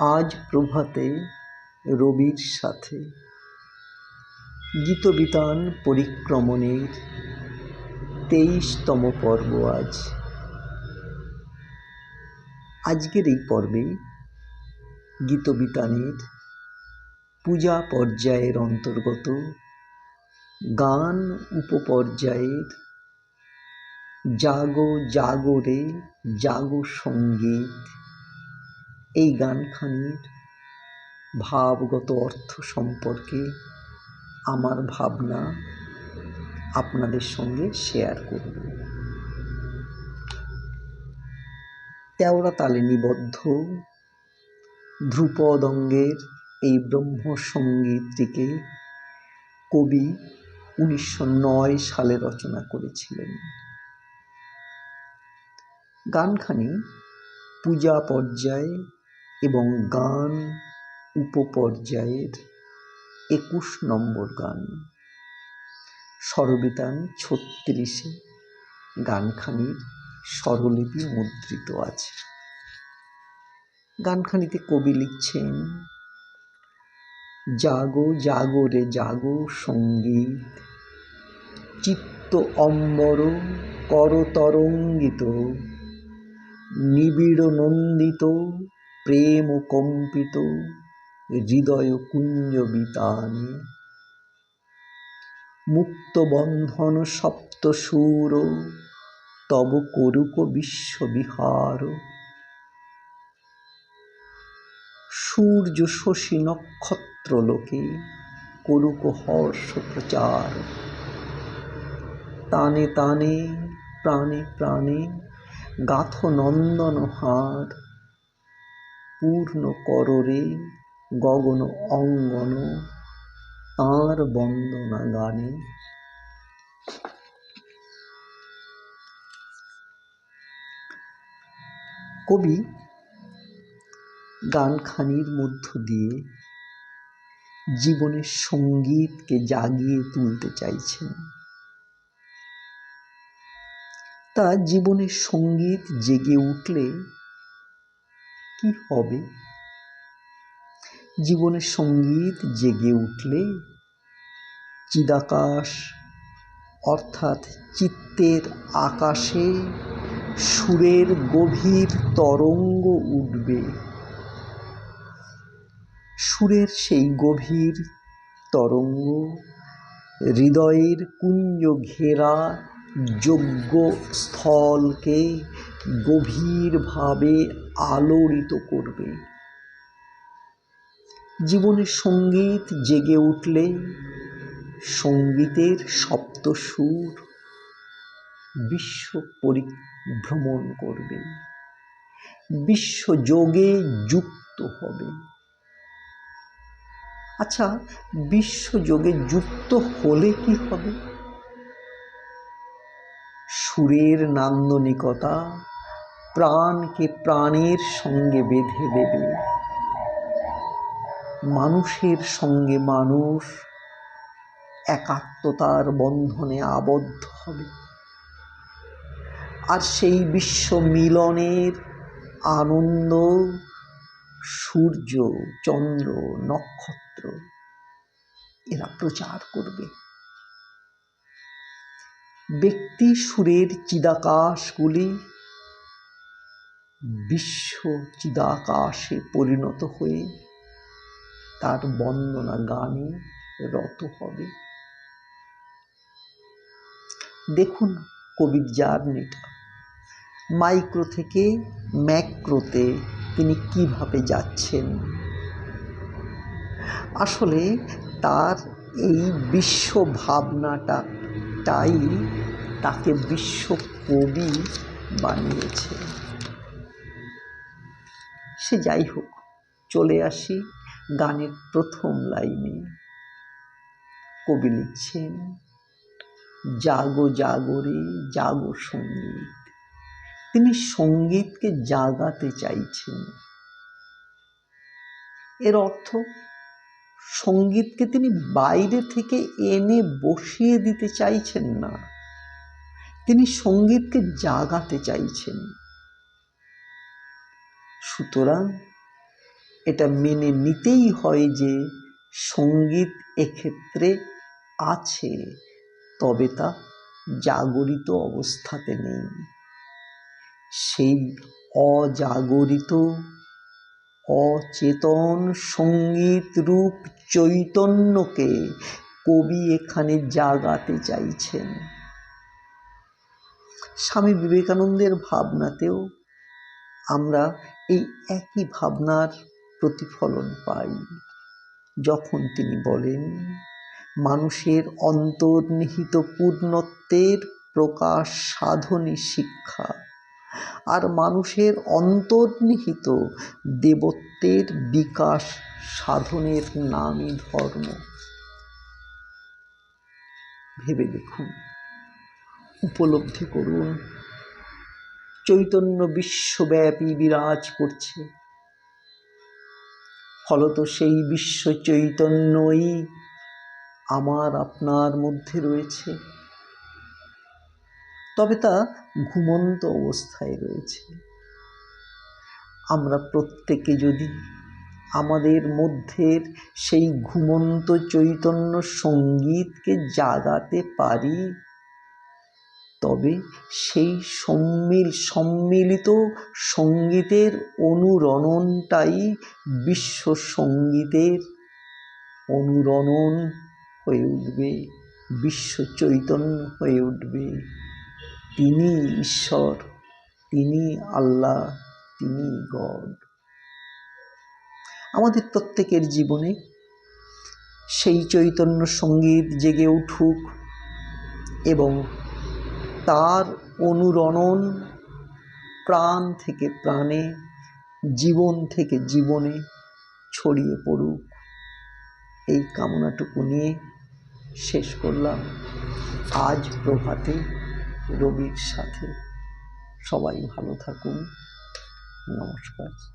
আজ প্রভাতে রবির সাথে। গীতবিতান পরিক্রমণের তেইশতম পর্ব আজ। আজকের এই পর্বে গীতবিতানের পূজা পর্যায়ের অন্তর্গত গান উপপর্যায়ের জাগো জাগরে জাগো সংগীত এই গানখানির ভাবগত অর্থ সম্পর্কে আমার ভাবনা আপনাদের সঙ্গে শেয়ার করব। তেওড়া তালে নিবদ্ধ ধ্রুপদ অঙ্গের এই ব্রহ্মসঙ্গীতটিকে কবি উনিশশো নয় সালে রচনা করেছিলেন। গানখানি পূজা পর্যায়ে এবং গান উপপর্যায়ের একুশ নম্বর গান। স্বরবিতান ছত্রিশে গানখানির স্বরলিপি মুদ্রিত আছে। গানখানিতে কবি লিখছেন, জাগো জাগো রে, জাগো সংগীত, চিত্ত অম্বর করতরঙ্গিত, নিবিড় নন্দিত প্রেম কম্পিত হৃদয় কুঞ্জ বিতানে মুক্ত বন্ধন সপ্ত সুর তব করুক বিশ্ববিহার। সূর্য শশী নক্ষত্র লোকে করুক হর্ষ প্রচার তানে তানে প্রাণে প্রাণে গাথ নন্দন হার। পূর্ণ কররে গগন অঙ্গন তাঁর বন্দনা গানে। কবি গানখানির মধ্য দিয়ে জীবনের সঙ্গীতকে জাগিয়ে তুলতে চাইছেন। তা জীবনের সংগীত জেগে উঠলে কি হবে? জীবনের সংগীত জেগে উঠলে চিদাকাশ, অর্থাৎ চিত্তের আকাশে সুরের গভীর তরঙ্গ উঠবে। সুরের সেই গভীর তরঙ্গ হৃদয়ের কুঞ্জ ঘেরা যোগ্য স্থলকে গভীরভাবে আলোড়িত করবে। জীবনের সংগীত জেগে উঠলে সঙ্গীতের সপ্ত সুর বিশ্ব পরিভ্রমণ করবে। বিশ্বযোগে যুক্ত হবে। আচ্ছা বিশ্বযোগে যুক্ত হলে কি হবে? সুরের নান্দনিকতা প্রাণকে প্রাণের সঙ্গে বেঁধে দেবে। মানুষের সঙ্গে মানুষ একাত্মতার বন্ধনে আবদ্ধ হবে। আর সেই বিশ্ব মিলনের আনন্দ সূর্য, চন্দ্র, নক্ষত্র এরা প্রচার করবে। ব্যক্তি সুরের চিদাকাশগুলি বিশ্ব চিদাকাশে পরিণত হয়ে তার বন্দনা গানে রত হবে। দেখুন কবির জার্নিটা। মাইক্রো থেকে ম্যাক্রোতে তিনি কীভাবে যাচ্ছেন। আসলে তার এই বিশ্ব ভাবনাটা তাই তাকে বিশ্ব কবি বানিয়েছে। সে যাই হোক চলে আসি গানের প্রথম লাইনে। কবি লিখছেন, জাগো জাগরে জাগো সংগীত। তিনি সঙ্গীতকে জাগাতে চাইছেন। এর অর্থ, সঙ্গীতকে তিনি বাইরে থেকে এনে বসিয়ে দিতে চাইছেন না। তিনি সঙ্গীতকে জাগাতে চাইছেন। সুতরাং এটা মেনে নিতেই হয় যে সংগীত এক্ষেত্রে আছে, তবে তা জাগরিত অবস্থাতে নেই। সেই অজাগরিত, অচেতন সংগীত রূপ চৈতন্যকে কবি এখানে জাগাতে চাইছেন। স্বামী বিবেকানন্দের ভাবনাতেও আমরা এই একই ভাবনার প্রতিফলন পাই। যখন তিনি বলেন, মানুষের অন্তর্নিহিত পূর্ণত্বের প্রকাশ সাধনী শিক্ষা, আর মানুষের অন্তর্নিহিত দেবত্বের বিকাশ সাধনের নামই ধর্ম। ভেবে দেখুন, উপলব্ধি করুন চৈতন্য বিশ্বব্যাপী বিরাজ করছে। ফলত সেই বিশ্ব চৈতন্যই আমার আপনার মধ্যে রয়েছে। তবে তা ঘুমন্ত অবস্থায় রয়েছে। আমরা প্রত্যেকে যদি আমাদের মধ্যের সেই ঘুমন্ত চৈতন্য সঙ্গীতকে জাগাতে পারি তবে সেই সম্মিল, সম্মিলিত সঙ্গীতের অনুরণনটাই বিশ্ব সঙ্গীতের অনুরণন হয়ে উঠবে বিশ্ব চৈতন্য হয়ে উঠবে। তিনি ঈশ্বর, তিনি আল্লাহ, তিনি গড। আমাদের প্রত্যেকের জীবনে সেই চৈতন্য সংগীত জেগে উঠুক এবং তার অনুরণন প্রাণ থেকে প্রাণে, জীবন থেকে জীবনে ছড়িয়ে পড়ুক। এই কামনাটুকু নিয়ে শেষ করলাম। আজ প্রভাতে রবির সাথে সবাই ভালো থাকুন। নমস্কার।